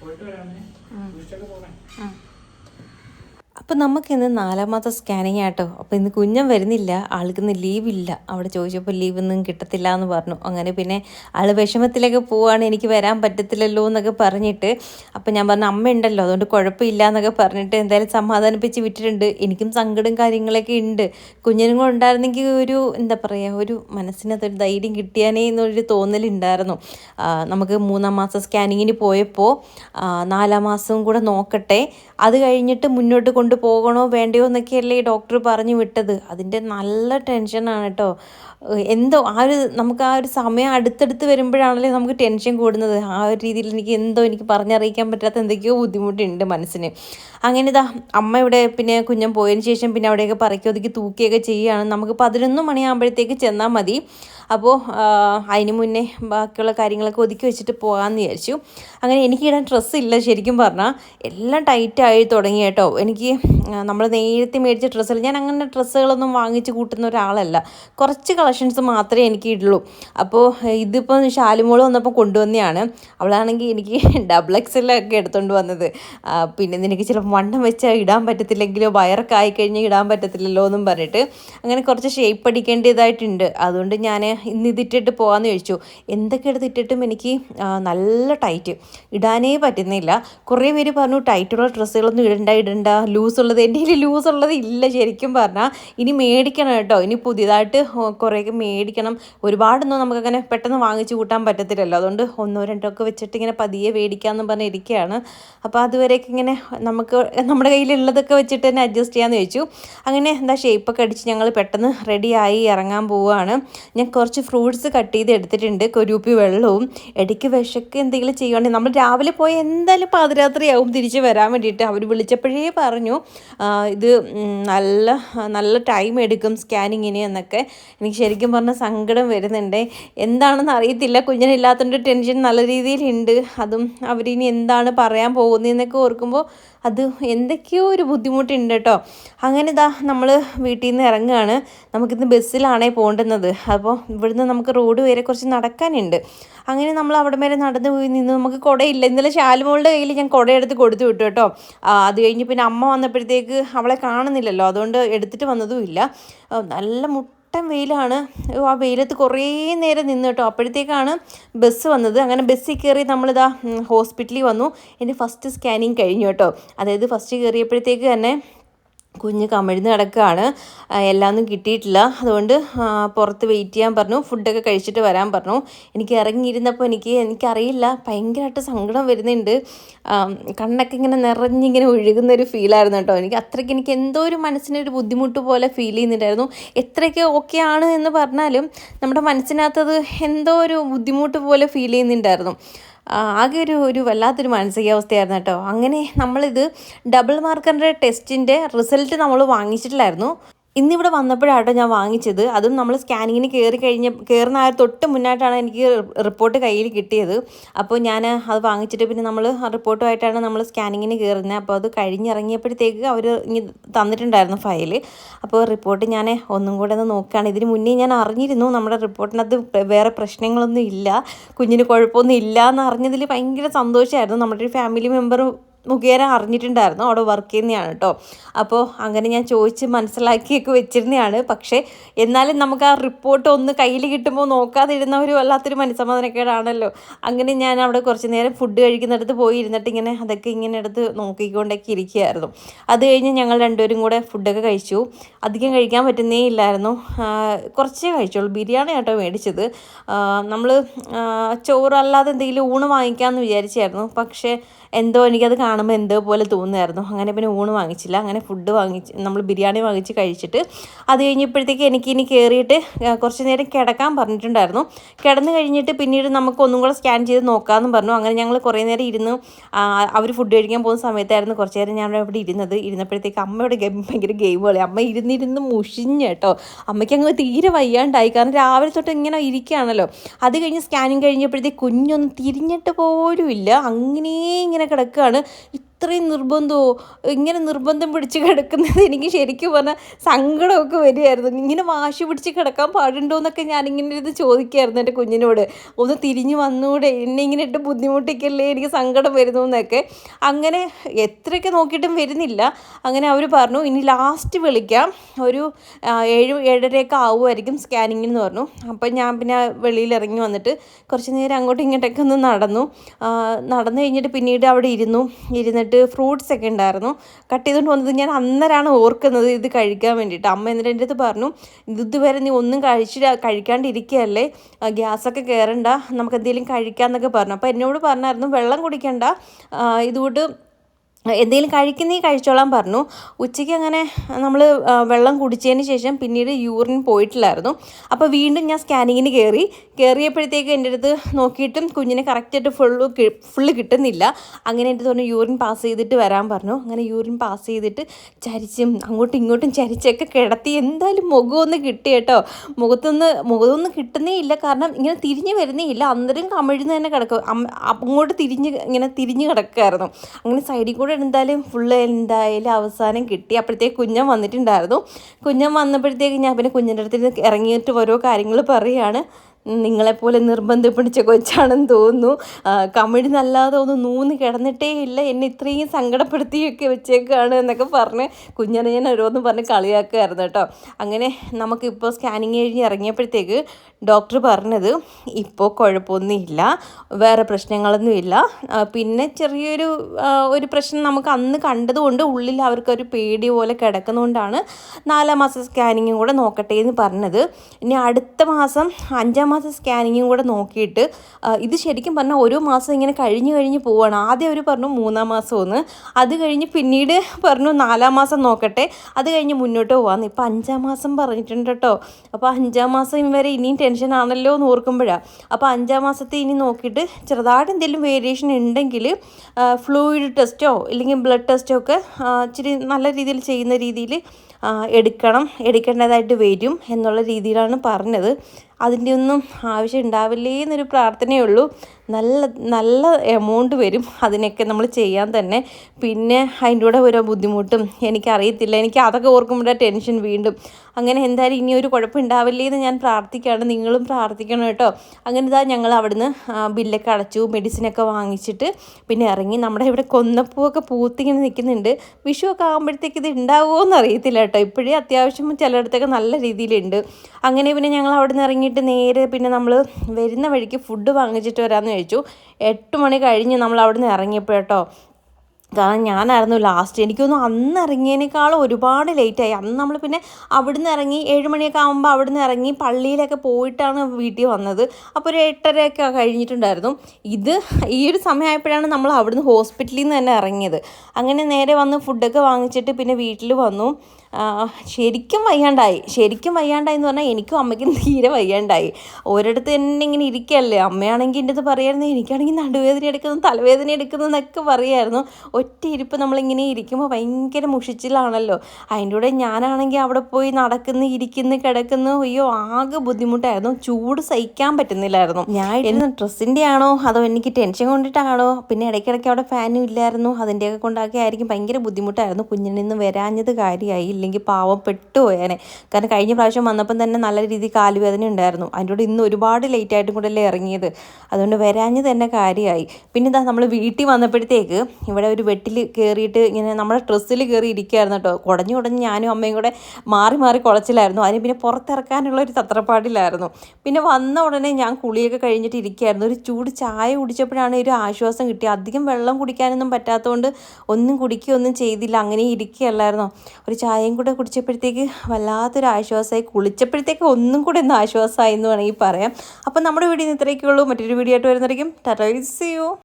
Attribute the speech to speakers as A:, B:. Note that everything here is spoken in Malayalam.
A: പോയിട്ട് വരാമേ പോകാൻ
B: അപ്പം നമുക്കിന്ന് നാലാം മാസം സ്കാനിങ് ആട്ടോ. അപ്പോൾ ഇന്ന് കുഞ്ഞൻ വരുന്നില്ല ആൾക്ക് ഇന്ന് ലീവില്ല അവിടെ ചോദിച്ചപ്പോൾ ലീവൊന്നും കിട്ടത്തില്ല എന്ന് പറഞ്ഞു. അങ്ങനെ പിന്നെ ആൾ വിഷമത്തിലൊക്കെ പോവാണ് എനിക്ക് വരാൻ പറ്റത്തില്ലല്ലോ എന്നൊക്കെ പറഞ്ഞിട്ട് അപ്പം ഞാൻ പറഞ്ഞു അമ്മ ഉണ്ടല്ലോ അതുകൊണ്ട് കുഴപ്പമില്ല എന്നൊക്കെ പറഞ്ഞിട്ട് എന്തായാലും സമാധാനിപ്പിച്ച് വിട്ടിട്ടുണ്ട്. എനിക്കും സങ്കടം കാര്യങ്ങളൊക്കെ ഉണ്ട്. കുഞ്ഞിനും കൂടെ ഉണ്ടായിരുന്നെങ്കിൽ ഒരു എന്താ പറയുക ഒരു മനസ്സിനകത്തൊരു ധൈര്യം കിട്ടിയാനേ എന്നൊരു തോന്നലുണ്ടായിരുന്നു. നമുക്ക് മൂന്നാം മാസം സ്കാനിങ്ങിന് പോയപ്പോൾ നാലാം മാസം കൂടെ നോക്കട്ടെ. അത് കഴിഞ്ഞിട്ട് മുന്നോട്ട് കൊണ്ടുപോകണോ വേണ്ടയോ എന്നൊക്കെയല്ലേ ഡോക്ടർ പറഞ്ഞു വിട്ടത്. അതിന്റെ നല്ല ടെൻഷനാണ് കേട്ടോ എന്തോ ആ ഒരു നമുക്ക് ആ ഒരു സമയം അടുത്തടുത്ത് വരുമ്പോഴാണല്ലേ നമുക്ക് ടെൻഷൻ കൂടുന്നത്. ആ ഒരു രീതിയിൽ എനിക്ക് എന്തോ എനിക്ക് പറഞ്ഞറിയിക്കാൻ പറ്റാത്ത എന്തൊക്കെയോ ബുദ്ധിമുട്ടുണ്ട് മനസ്സിന്. അങ്ങനെ ഇതാ അമ്മ ഇവിടെ പിന്നെ കുഞ്ഞൻ പോയതിന് ശേഷം പിന്നെ അവിടെയൊക്കെ പറക്കി ഒതുക്കി തൂക്കിയൊക്കെ ചെയ്യുകയാണ്. നമുക്ക് പതിനൊന്ന് മണിയാകുമ്പോഴത്തേക്ക് ചെന്നാൽ മതി. അപ്പോൾ അതിന് മുന്നേ ബാക്കിയുള്ള കാര്യങ്ങളൊക്കെ ഒതുക്കി വെച്ചിട്ട് പോകാമെന്ന് വിചാരിച്ചു. അങ്ങനെ എനിക്കിടാൻ ഡ്രസ്സ് ഇല്ല ശരിക്കും പറഞ്ഞാൽ എല്ലാം ടൈറ്റായി തുടങ്ങി കേട്ടോ. എനിക്ക് നമ്മൾ നേരത്തെ മേടിച്ച ഡ്രസ്സിൽ ഞാൻ അങ്ങനെ ഡ്രസ്സുകളൊന്നും വാങ്ങിച്ച് കൂട്ടുന്ന ഒരാളല്ല. കുറച്ച് കളക്ഷൻസ് മാത്രമേ എനിക്ക് ഇടുള്ളൂ. അപ്പോൾ ഇതിപ്പോൾ ഷാലുമോൾ വന്നപ്പോൾ കൊണ്ടുവന്നെയാണ് അവളാണെങ്കിൽ എനിക്ക് ഡബിൾ എക്സലൊക്കെ എടുത്തുകൊണ്ട് വന്നത്. പിന്നെ നിനക്ക് ചിലപ്പോൾ വണ്ണം വെച്ചാൽ ഇടാൻ പറ്റത്തില്ലെങ്കിലോ വയറൊക്കെ ആയിക്കഴിഞ്ഞാൽ ഇടാൻ പറ്റത്തില്ലല്ലോ എന്നും പറഞ്ഞിട്ട് അങ്ങനെ കുറച്ച് ഷേപ്പ് അടിക്കേണ്ടതായിട്ടുണ്ട്. അതുകൊണ്ട് ഞാൻ ഇന്ന് ഇതിട്ടിട്ട് പോകാമെന്ന് ചോദിച്ചു എന്തൊക്കെ എടുത്തിട്ടിട്ടും എനിക്ക് നല്ല ടൈറ്റ് ഇടാനേ പറ്റുന്നില്ല. കുറേ പേര് പറഞ്ഞു ടൈറ്റുള്ള ഡ്രസ്സുകളൊന്നും ഇടണ്ട ഇടണ്ട. ലൂസ് ഉള്ളത് എന്റെ കയ്യിൽ ലൂസ് ഉള്ളത് ഇല്ല ശരിക്കും പറഞ്ഞാൽ ഇനി മേടിക്കണം കേട്ടോ. ഇനി പുതിയതായിട്ട് കുറേയൊക്കെ മേടിക്കണം. ഒരുപാടൊന്നും നമുക്കങ്ങനെ പെട്ടെന്ന് വാങ്ങിച്ചു കൂട്ടാൻ പറ്റത്തില്ലല്ലോ. അതുകൊണ്ട് ഒന്നോ രണ്ടോ ഒക്കെ വെച്ചിട്ട് ഇങ്ങനെ പതിയെ മേടിക്കാമെന്ന് പറഞ്ഞ് ഇരിക്കുകയാണ്. അപ്പോൾ അതുവരെയൊക്കെ ഇങ്ങനെ നമുക്ക് നമ്മുടെ കയ്യിലുള്ളതൊക്കെ വെച്ചിട്ട് തന്നെ അഡ്ജസ്റ്റ് ചെയ്യാമെന്ന് ചോദിച്ചു. അങ്ങനെ എന്താ ഷേപ്പൊക്കെ അടിച്ച് ഞങ്ങൾ പെട്ടെന്ന് റെഡിയായി ഇറങ്ങാൻ പോവുകയാണ്. ഞാൻ കുറച്ച് ഫ്രൂട്ട്സ് കട്ട് ചെയ്ത് എടുത്തിട്ടുണ്ട്. കൊരൂപ്പി വെള്ളവും ഇടയ്ക്ക് വിശക്ക് എന്തെങ്കിലും ചെയ്യുകയാണെങ്കിൽ നമ്മൾ രാവിലെ പോയി എന്തായാലും പാതിരാത്രിയാവും തിരിച്ച് വരാൻ വേണ്ടിയിട്ട്. അവർ വിളിച്ചപ്പോഴേ പറഞ്ഞു ഇത് നല്ല നല്ല ടൈം എടുക്കും സ്കാനിങ്ങിന് എന്നൊക്കെ. എനിക്ക് ശരിക്കും പറഞ്ഞാൽ സങ്കടം വരുന്നുണ്ട്. എന്താണെന്ന് അറിയത്തില്ല. കുഞ്ഞിനില്ലാത്തതിന്റെ ടെൻഷൻ നല്ല രീതിയിലുണ്ട്. അതും അവരിനി എന്താണ് പറയാൻ പോകുന്നതെന്നൊക്കെ ഓർക്കുമ്പോൾ അത് എന്തൊക്കെയോ ഒരു ബുദ്ധിമുട്ടുണ്ട് കേട്ടോ അങ്ങനെ ഇതാ നമ്മൾ വീട്ടിൽ നിന്ന് ഇറങ്ങുകയാണ് നമുക്കിന്ന് ബസ്സിലാണേ പോകേണ്ടുന്നത് അപ്പോൾ ഇവിടുന്ന് നമുക്ക് റോഡ് വരെ കുറച്ച് നടക്കാനുണ്ട്. അങ്ങനെ നമ്മൾ അവിടെ വരെ നടന്നു പോയി നിന്ന് നമുക്ക് കുടയില്ല. ഇന്നലെ ശാലുമോളുടെ കയ്യിൽ ഞാൻ കുടയെടുത്ത് കൊടുത്തു വിട്ടു കേട്ടോ അത് കഴിഞ്ഞ് പിന്നെ അമ്മ വന്നപ്പോഴത്തേക്ക് അവളെ കാണുന്നില്ലല്ലോ. അതുകൊണ്ട് എടുത്തിട്ട് വന്നതുമില്ല നല്ല മുട്ട ഒട്ടം വെയിലാണ് ആ വെയിലത്ത് കുറേ നേരം നിന്ന് കേട്ടോ. അപ്പോഴത്തേക്കാണ് ബസ് വന്നത്. അങ്ങനെ ബസ്സിൽ കയറി നമ്മളിതാ ഹോസ്പിറ്റലിൽ വന്നു. എന്റെ ഫസ്റ്റ് സ്കാനിങ് കഴിഞ്ഞു കേട്ടോ. അതായത് ഫസ്റ്റ് കയറിയപ്പോഴത്തേക്ക് തന്നെ കുഞ്ഞ് കമിഴ്ന്ന് കിടക്കുകയാണ്. എല്ലാം എല്ലാമൊന്നും കിട്ടിയിട്ടില്ല. അതുകൊണ്ട് പുറത്ത് വെയിറ്റ് ചെയ്യാൻ പറഞ്ഞു. ഫുഡൊക്കെ കഴിച്ചിട്ട് വരാൻ പറഞ്ഞു. എനിക്ക് ഇറങ്ങിയിരുന്നപ്പോൾ എനിക്ക് എനിക്കറിയില്ല. ഭയങ്കരമായിട്ട് സങ്കടം വരുന്നുണ്ട്. കണ്ണൊക്കെ ഇങ്ങനെ നിറഞ്ഞിങ്ങനെ ഒഴുകുന്ന ഒരു ഫീലായിരുന്നു കേട്ടോ. എനിക്ക് അത്രയ്ക്ക് എനിക്ക് എന്തോ ഒരു മനസ്സിനൊരു ബുദ്ധിമുട്ട് പോലെ ഫീൽ ചെയ്യുന്നുണ്ടായിരുന്നു. എത്രയൊക്കെ ഓക്കെ ആണ് എന്ന് പറഞ്ഞാലും നമ്മുടെ മനസ്സിനകത്തത് എന്തോ ഒരു ബുദ്ധിമുട്ട് പോലെ ഫീൽ ചെയ്യുന്നുണ്ടായിരുന്നു. ആകെ ഒരു ഒരു വല്ലാത്തൊരു മാനസികാവസ്ഥയായിരുന്നു കേട്ടോ. അങ്ങനെ നമ്മളിത് ഡബിൾ മാർക്കറിന്റെ ടെസ്റ്റിന്റെ റിസൾട്ട് നമ്മൾ വാങ്ങിച്ചിട്ടില്ലായിരുന്നു. ഇന്നിവിടെ വന്നപ്പോഴാട്ടോ ഞാൻ വാങ്ങിച്ചത്. അതും നമ്മൾ സ്കാനിങ്ങിന് കയറി കഴിഞ്ഞ കയറുന്ന ആ തൊട്ട് മുന്നായിട്ടാണ് എനിക്ക് റിപ്പോർട്ട് കയ്യിൽ കിട്ടിയത്. അപ്പോൾ ഞാൻ അത് വാങ്ങിച്ചിട്ട് പിന്നെ നമ്മൾ റിപ്പോർട്ടുമായിട്ടാണ് നമ്മൾ സ്കാനിങ്ങിന് കയറുന്നത് അപ്പോൾ അത് കഴിഞ്ഞിറങ്ങിയപ്പോഴത്തേക്ക് അവർ ഇനി തന്നിട്ടുണ്ടായിരുന്നു ഫയൽ അപ്പോൾ റിപ്പോർട്ട് ഞാൻ ഒന്നും കൂടെ ഒന്ന് നോക്കുകയാണ്. ഇതിന് മുന്നേ ഞാൻ അറിഞ്ഞിരുന്നു നമ്മുടെ റിപ്പോർട്ടിനകത്ത് വേറെ പ്രശ്നങ്ങളൊന്നും ഇല്ല. കുഞ്ഞിന് കുഴപ്പമൊന്നും ഇല്ല എന്ന് അറിഞ്ഞതിൽ ഭയങ്കര സന്തോഷമായിരുന്നു നമ്മുടെ ഒരു ഫാമിലി മെമ്പർ മുഖേന അറിഞ്ഞിട്ടുണ്ടായിരുന്നു. അവിടെ വർക്ക് ചെയ്യുന്നതാണ് കേട്ടോ അപ്പോൾ അങ്ങനെ ഞാൻ ചോദിച്ച് മനസ്സിലാക്കിയൊക്കെ വെച്ചിരുന്നതാണ് പക്ഷേ എന്നാലും നമുക്ക് ആ റിപ്പോർട്ട് ഒന്ന് കയ്യിൽ കിട്ടുമ്പോൾ നോക്കാതിരുന്ന ഒരു വല്ലാത്തൊരു മനസ്സമാധാനക്കേടാണല്ലോ. അങ്ങനെ ഞാൻ അവിടെ കുറച്ച് നേരം ഫുഡ് കഴിക്കുന്നിടത്ത് പോയി ഇരുന്നിട്ട് ഇങ്ങനെ അതൊക്കെ ഇങ്ങനെ എടുത്ത് നോക്കിക്കൊണ്ടൊക്കെ ഇരിക്കുകയായിരുന്നു. അത് കഴിഞ്ഞ് ഞങ്ങൾ രണ്ടുപേരും കൂടെ ഫുഡൊക്കെ കഴിച്ചു. അധികം കഴിക്കാൻ പറ്റുന്നേ ഇല്ലായിരുന്നു. കുറച്ചേ കഴിച്ചുള്ളൂ. ബിരിയാണി കേട്ടോ മേടിച്ചത്. നമ്മൾ ചോറല്ലാതെ എന്തെങ്കിലും ഊണ് വാങ്ങിക്കാമെന്ന് വിചാരിച്ചായിരുന്നു. പക്ഷേ എന്തോ എനിക്കത് കാണുമ്പോൾ എന്തോ പോലെ തോന്നുമായിരുന്നു അങ്ങനെ പിന്നെ ഊണ് വാങ്ങിച്ചില്ല. അങ്ങനെ ഫുഡ് വാങ്ങിച്ച് നമ്മൾ ബിരിയാണി വാങ്ങിച്ച് കഴിച്ചിട്ട് അത് കഴിഞ്ഞപ്പോഴത്തേക്ക് എനിക്ക് ഇനി കയറിയിട്ട് കുറച്ച് നേരം കിടക്കാൻ പറഞ്ഞിട്ടുണ്ടായിരുന്നു. കിടന്നു കഴിഞ്ഞിട്ട് പിന്നീട് നമുക്ക് ഒന്നും കൂടെ സ്കാൻ ചെയ്ത് നോക്കാമെന്ന് പറഞ്ഞു. അങ്ങനെ ഞങ്ങൾ കുറേ നേരം ഇരുന്ന് അവർ ഫുഡ് കഴിക്കാൻ പോകുന്ന സമയത്തായിരുന്നു കുറച്ച് നേരം ഞാൻ അവിടെ ഇരുന്നത്. ഇരുന്നപ്പോഴത്തേക്ക് അമ്മയുടെ ഗെയിം ഭയങ്കര ഗെയിം കളി അമ്മ ഇരുന്നിരുന്ന് മുഷിഞ്ഞ് കേട്ടോ. അമ്മയ്ക്ക് അങ്ങ് തീരെ വയ്യാണ്ടായി. കാരണം രാവിലെ തൊട്ട് ഇങ്ങനെ ഇരിക്കുകയാണല്ലോ. അത് കഴിഞ്ഞ് സ്കാനിങ് കഴിഞ്ഞപ്പോഴത്തേക്ക് കുഞ്ഞൊന്നും തിരിഞ്ഞിട്ട് പോലും ഇല്ല അങ്ങനെ ഇങ്ങനെ കിടക്കുകയാണ്. അത്രയും നിർബന്ധമോ ഇങ്ങനെ നിർബന്ധം പിടിച്ച് കിടക്കുന്നത് എനിക്ക് ശരിക്കും പറഞ്ഞാൽ സങ്കടമൊക്കെ വരികയായിരുന്നു. ഇങ്ങനെ വാശി പിടിച്ച് കിടക്കാൻ പാടുണ്ടോ എന്നൊക്കെ ഞാനിങ്ങനെ ഇരുന്ന് ചോദിക്കുമായിരുന്നു എന്റെ കുഞ്ഞിനോട്. ഒന്ന് തിരിഞ്ഞു വന്നൂടെ? എന്നെ ഇങ്ങനെ ഇട്ട് ബുദ്ധിമുട്ടിക്കല്ലേ? എനിക്ക് സങ്കടം വരുന്നു എന്നൊക്കെ. അങ്ങനെ എത്രയൊക്കെ നോക്കിയിട്ടും വരുന്നില്ല. അങ്ങനെ അവർ പറഞ്ഞു ഇനി ലാസ്റ്റ് വിളിക്കാം. ഒരു ഏഴ് ഏഴരയൊക്കെ ആവുമായിരിക്കും സ്കാനിങ്ങിന് എന്ന് പറഞ്ഞു. അപ്പം ഞാൻ പിന്നെ വെളിയിൽ ഇറങ്ങി വന്നിട്ട് കുറച്ച് നേരം അങ്ങോട്ടും ഇങ്ങോട്ടൊക്കെ ഒന്ന് നടന്നു. നടന്നു കഴിഞ്ഞിട്ട് പിന്നീട് അവിടെ ഇരുന്നു. ഇരുന്നിട്ട് ഫ്രൂട്ട്സ് ഒക്കെ ഉണ്ടായിരുന്നു. കട്ട് ചെയ്തുകൊണ്ട് വന്നത് ഞാൻ അന്നേരമാണ് ഓർക്കുന്നത് ഇത് കഴിക്കാൻ വേണ്ടിയിട്ട്. അമ്മ എന്നിട്ട് എന്റെ അടുത്ത് പറഞ്ഞു "ഇത് ഇതുവരെ നീ ഒന്നും കഴിച്ചിട്ട് കഴിക്കാണ്ടിരിക്കുകയല്ലേ ഗ്യാസൊക്കെ കയറണ്ട നമുക്ക് എന്തെങ്കിലും കഴിക്കാമെന്നൊക്കെ പറഞ്ഞു. അപ്പോൾ എന്നോട് പറഞ്ഞായിരുന്നു വെള്ളം കുടിക്കണ്ട. ഇതുകൊണ്ട് എന്തെങ്കിലും കഴിക്കുന്നേ കഴിച്ചോളാൻ പറഞ്ഞു. ഉച്ചയ്ക്ക് അങ്ങനെ നമ്മൾ വെള്ളം കുടിച്ചതിന് ശേഷം പിന്നീട് യൂറിൻ പോയിട്ടില്ലായിരുന്നു. അപ്പോൾ വീണ്ടും ഞാൻ സ്കാനിങ്ങിന് കയറി കയറിയപ്പോഴത്തേക്ക് എന്റെ അടുത്ത് നോക്കിയിട്ടും കുഞ്ഞിനെ കറക്റ്റായിട്ട് ഫുള്ള് ഫുള്ള് കിട്ടുന്നില്ല. അങ്ങനെ എന്റെ തോന്നുന്നു യൂറിൻ പാസ് ചെയ്തിട്ട് വരാൻ പറഞ്ഞു. അങ്ങനെ യൂറിൻ പാസ് ചെയ്തിട്ട് ചരിച്ചും അങ്ങോട്ടും ഇങ്ങോട്ടും ചരിച്ചൊക്കെ കിടത്തി. എന്തായാലും മുഖമൊന്ന് കിട്ടി കേട്ടോ. മുഖത്തൊന്ന് മുഖത്തൊന്നും കിട്ടുന്നേ ഇല്ല. കാരണം ഇങ്ങനെ തിരിഞ്ഞ് വരുന്നേ ഇല്ല. അന്നേരം കമിഴ്ന്ന് തന്നെ കിടക്കും. അങ്ങോട്ട് തിരിഞ്ഞ് ഇങ്ങനെ തിരിഞ്ഞ് കിടക്കുമായിരുന്നു അങ്ങനെ സൈഡിൽ കൂടെ എന്തായാലും ഫുള്ള് എന്തായാലും അവസാനം കിട്ടി. അപ്പോഴത്തേക്ക് കുഞ്ഞൻ വന്നിട്ടുണ്ടായിരുന്നു. കുഞ്ഞൻ വന്നപ്പോഴത്തേക്ക് ഞാൻ പിന്നെ കുഞ്ഞിന്റെ അടുത്ത് ഇറങ്ങിയിട്ട് ഓരോ കാര്യങ്ങൾ പറയുകയാണ് നിങ്ങളെപ്പോലെ നിർബന്ധം പിടിച്ച കൊച്ചാണെന്ന് തോന്നുന്നു. കമിഴ് നല്ലാതെ ഒന്ന് നൂന്ന് കിടന്നിട്ടേ ഇല്ല. എന്നെ ഇത്രയും സങ്കടപ്പെടുത്തിയൊക്കെ വെച്ചേക്കാണ് എന്നൊക്കെ പറഞ്ഞ് കുഞ്ഞനെ ഞാൻ ഓരോന്ന് പറഞ്ഞ് കളിയാക്കുമായിരുന്നു കേട്ടോ. അങ്ങനെ നമുക്കിപ്പോൾ സ്കാനിങ് കഴിഞ്ഞ് ഇറങ്ങിയപ്പോഴത്തേക്ക് ഡോക്ടർ പറഞ്ഞത് ഇപ്പോൾ കുഴപ്പമൊന്നുമില്ല. വേറെ പ്രശ്നങ്ങളൊന്നുമില്ല. പിന്നെ ചെറിയൊരു ഒരു പ്രശ്നം നമുക്ക് അന്ന് കണ്ടതുകൊണ്ട് ഉള്ളിൽ അവർക്കൊരു പേടി പോലെ കിടക്കുന്നതുകൊണ്ടാണ് നാലാം മാസം സ്കാനിങ്ങും കൂടെ നോക്കട്ടെ എന്ന് പറഞ്ഞത്. ഇനി അടുത്ത മാസം അഞ്ചാം മാസം സ്കാനിങ്ങും കൂടെ നോക്കിയിട്ട് ഇത് ശരിക്കും പറഞ്ഞാൽ ഓരോ മാസം ഇങ്ങനെ കഴിഞ്ഞ് കഴിഞ്ഞ് പോവുകയാണ് ആദ്യം അവർ പറഞ്ഞു മൂന്നാം മാസം ഒന്ന് അത് കഴിഞ്ഞ് പിന്നീട് പറഞ്ഞു നാലാം മാസം നോക്കട്ടെ. അത് കഴിഞ്ഞ് മുന്നോട്ട് പോകാമെന്ന് ഇപ്പം അഞ്ചാം മാസം പറഞ്ഞിട്ടുണ്ട് കേട്ടോ അപ്പോൾ അഞ്ചാം മാസം വരെ ഇനിയും ടെൻഷൻ ആണല്ലോ എന്ന് ഓർക്കുമ്പോഴാണ് അപ്പോൾ അഞ്ചാം മാസത്തെ ഇനി നോക്കിയിട്ട് ചെറുതായിട്ട് എന്തെങ്കിലും വേരിയേഷൻ ഉണ്ടെങ്കിൽ ഫ്ലൂയിഡ് ടെസ്റ്റോ ഇല്ലെങ്കിൽ ബ്ലഡ് ടെസ്റ്റോ ഒക്കെ ഇച്ചിരി നല്ല രീതിയിൽ ചെയ്യുന്ന രീതിയിൽ എടുക്കണം എടുക്കേണ്ടതായിട്ട് വരും എന്നുള്ള രീതിയിലാണ് പറഞ്ഞത്. അതിന്റെ ഒന്നും ആവശ്യം ഉണ്ടാവില്ലേ എന്നൊരു പ്രാർത്ഥനയേ ഉള്ളൂ. നല്ല നല്ല എമൗണ്ട് വരും. അതിനൊക്കെ നമ്മൾ ചെയ്യാൻ തന്നെ. പിന്നെ അതിന്റെ കൂടെ ഓരോ ബുദ്ധിമുട്ടും എനിക്കറിയത്തില്ല. എനിക്ക് അതൊക്കെ ഓർക്കുമ്പോൾ ടെൻഷൻ വീണ്ടും. അങ്ങനെ എന്തായാലും ഇനി ഒരു കുഴപ്പം ഉണ്ടാവില്ലേ എന്ന് ഞാൻ പ്രാർത്ഥിക്കുകയാണ്. നിങ്ങളും പ്രാർത്ഥിക്കണം കേട്ടോ. അങ്ങനെ ഇതാ ഞങ്ങൾ അവിടുന്ന് ബില്ലൊക്കെ അടച്ചു മെഡിസിനൊക്കെ വാങ്ങിച്ചിട്ട് പിന്നെ ഇറങ്ങി. നമ്മുടെ ഇവിടെ കൊന്നപ്പൂവൊക്കെ പൂത്തിങ്ങനെ നിൽക്കുന്നുണ്ട്. വിഷു ഒക്കെ ആകുമ്പോഴത്തേക്ക് ഇത് ഉണ്ടാവുമോ എന്ന് അറിയത്തില്ല കേട്ടോ. ഇപ്പോഴേ അത്യാവശ്യം ചിലയിടത്തൊക്കെ നല്ല രീതിയിലുണ്ട്. അങ്ങനെ പിന്നെ ഞങ്ങൾ അവിടെ നിന്ന് ഇറങ്ങിയിട്ട് നേരെ പിന്നെ നമ്മൾ വരുന്ന വഴിക്ക് ഫുഡ് വാങ്ങിച്ചിട്ട് വരാമെന്ന് കഴിച്ചു. എട്ട് മണി കഴിഞ്ഞ് നമ്മൾ അവിടെ നിന്ന് ഇറങ്ങിയപ്പോൾ കേട്ടോ കാരണം ഞാനായിരുന്നു ലാസ്റ്റ് എനിക്കൊന്നും അന്ന് ഇറങ്ങിയതിനേക്കാളും ഒരുപാട് ലേറ്റായി അന്ന് നമ്മൾ പിന്നെ അവിടുന്ന് ഇറങ്ങി ഏഴ് മണിയൊക്കെ ആകുമ്പോൾ അവിടുന്ന് ഇറങ്ങി പള്ളിയിലൊക്കെ പോയിട്ടാണ് വീട്ടിൽ വന്നത്. അപ്പോൾ ഒരു എട്ടരയൊക്കെ കഴിഞ്ഞിട്ടുണ്ടായിരുന്നു. ഇത് ഈ ഒരു സമയമായപ്പോഴാണ് നമ്മൾ അവിടുന്ന് ഹോസ്പിറ്റലിൽ നിന്ന് തന്നെ ഇറങ്ങിയത്. അങ്ങനെ നേരെ വന്ന് ഫുഡൊക്കെ വാങ്ങിച്ചിട്ട് പിന്നെ വീട്ടിൽ വന്നു. ശരിക്കും വയ്യാണ്ടായി. ശരിക്കും വയ്യാണ്ടായി എന്ന് പറഞ്ഞാൽ എനിക്കും അമ്മയ്ക്കും തീരെ വയ്യാണ്ടായി. ഒരിടത്ത് തന്നെ ഇങ്ങനെ ഇരിക്കുകയല്ലേ അമ്മയാണെങ്കിൽ എന്റെ അത് പറയായിരുന്നു എനിക്കാണെങ്കിൽ നടുവേദന എടുക്കുന്നു തലവേദന എടുക്കുന്നു എന്നൊക്കെ പറയായിരുന്നു. ഒറ്റ ഇരിപ്പ് നമ്മളിങ്ങനെ ഇരിക്കുമ്പോൾ ഭയങ്കര മുഷിച്ചിലാണല്ലോ. അതിന്റെ കൂടെ ഞാനാണെങ്കിൽ അവിടെ പോയി നടക്കുന്നു ഇരിക്കുന്നു കിടക്കുന്നു. അയ്യോ ആകെ ബുദ്ധിമുട്ടായിരുന്നു. ചൂട് സഹിക്കാൻ പറ്റുന്നില്ലായിരുന്നു. ഞാൻ ഇരുന്ന ഡ്രസ്സിന്റെ ആണോ? അതോ എനിക്ക് ടെൻഷൻ കൊണ്ടിട്ടാണോ? പിന്നെ ഇടയ്ക്കിടയ്ക്ക് അവിടെ ഫാനും ഇല്ലായിരുന്നു. അതിന്റെയൊക്കെ കൊണ്ടൊക്കെ ആയിരിക്കും ഭയങ്കര ബുദ്ധിമുട്ടായിരുന്നു. കുഞ്ഞിൽ നിന്ന് വരാഞ്ഞത് കാര്യമായി ഇല്ലെങ്കിൽ പാവം പെട്ടുപോയേനെ കാരണം കഴിഞ്ഞ പ്രാവശ്യം വന്നപ്പം തന്നെ നല്ല രീതിയിൽ കാലുവേദന ഉണ്ടായിരുന്നു. അതിന്റെ ഇന്ന് ഒരുപാട് ലേറ്റ് ആയിട്ടും കൂടെ അല്ലേ ഇറങ്ങിയത്. അതുകൊണ്ട് വരാഞ്ഞ് തന്നെ കാര്യമായി. പിന്നെ ഇതാ നമ്മൾ വീട്ടിൽ വന്നപ്പോഴത്തേക്ക് ഇവിടെ ഒരു വെട്ടിൽ കയറിയിട്ട് ഇങ്ങനെ നമ്മുടെ ഡ്രസ്സിൽ കയറി ഇരിക്കുകയായിരുന്നു കേട്ടോ. കുടഞ്ഞു കുടഞ്ഞ് ഞാനും അമ്മയും കൂടെ മാറി മാറി കുളച്ചിലായിരുന്നു. അതിന് പിന്നെ പുറത്തിറക്കാനുള്ള ഒരു തത്രപ്പാടിലായിരുന്നു. പിന്നെ വന്ന ഉടനെ ഞാൻ കുളിയൊക്കെ കഴിഞ്ഞിട്ട് ഇരിക്കുകയായിരുന്നു. ഒരു ചൂട് ചായ കുടിച്ചപ്പോഴാണ് ഒരു ആശ്വാസം കിട്ടിയത്. അധികം വെള്ളം കുടിക്കാനൊന്നും പറ്റാത്തതുകൊണ്ട് ഒന്നും കുടിക്കുകയൊന്നും ചെയ്തില്ല. അങ്ങനെ ഇരിക്കുകയല്ലായിരുന്നോ. ഒരു ചായയും കൂടെ കുടിച്ചപ്പോഴത്തേക്ക് വല്ലാത്തൊരു ആശ്വാസമായി. കുളിച്ചപ്പോഴത്തേക്ക് ഒന്നും കൂടെ ഒന്ന് ആശ്വാസമായി എന്ന് വേണമെങ്കിൽ പറയാം. അപ്പം നമ്മുടെ വീഡിയോ ഇത്രയൊക്കെ ഉള്ളൂ മറ്റൊരു വീഡിയോ ആയിട്ട് വരുന്നതായിരിക്കും. Tata C U